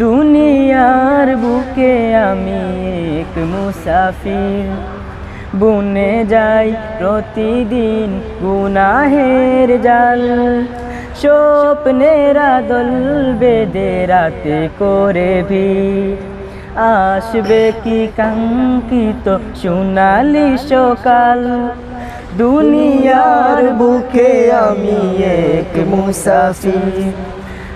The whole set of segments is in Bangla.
দুনিয়ার বুকে আমি এক মুসাফির। বুনে যাই প্রতিদিন গুনাহের জাল। স্বপ্নেরা দল বেদে রাতে করে ভিড়। আসবে কি কাঙ্কিত সোনালি সকাল? দুনিয়ার বুকে আমি এক মুসাফির।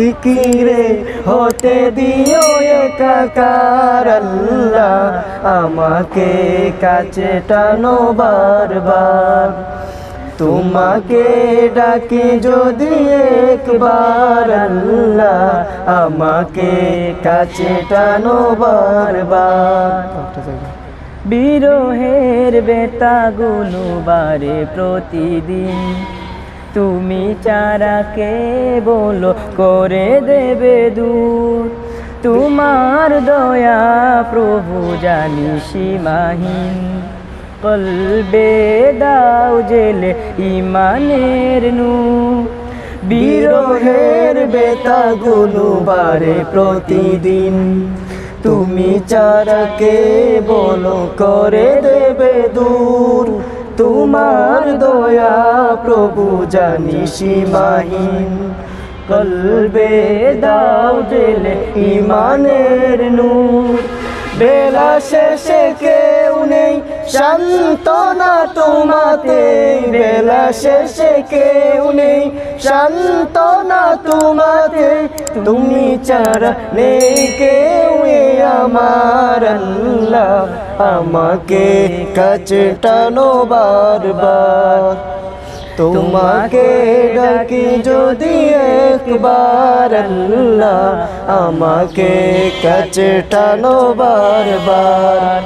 জিকিরে হতে দিও একাকার আল্লাহ। আমাকে কাছে টানো বারবার। তোমাকে ডাকি যদি একবার আল্লাহ। আমাকে কাছে টানো বারবার। বিরোহের বেতাগুলো বারে প্রতিদিন। তুমি চারাকে বলো করে দেবে দূর তোমার দয়া প্রভু জানি সীমাহীন। কলবে দাও জেলে ইমানের নু বিরহের বেতাগুলো বারে প্রতিদিন। তুমি চারাকে বলো করে দেবে দূর তোমার দয়া প্রভু জানি সীমাহীন। কলবে দাও জেলে ইমানের নূর। বেলা শেষে কেউ নেই শান্তনা তোমাতে। বেলা শেষে কেউ নেই শান্তনা তোমাতে। তুমি ছাড়া নেই কেউ আমার আল্লাহ আমাকে কাছে টানো বারবার। তোমাকে ডাকি যদি একবার আল্লাহ আমাকে কাছে টানো বারবার।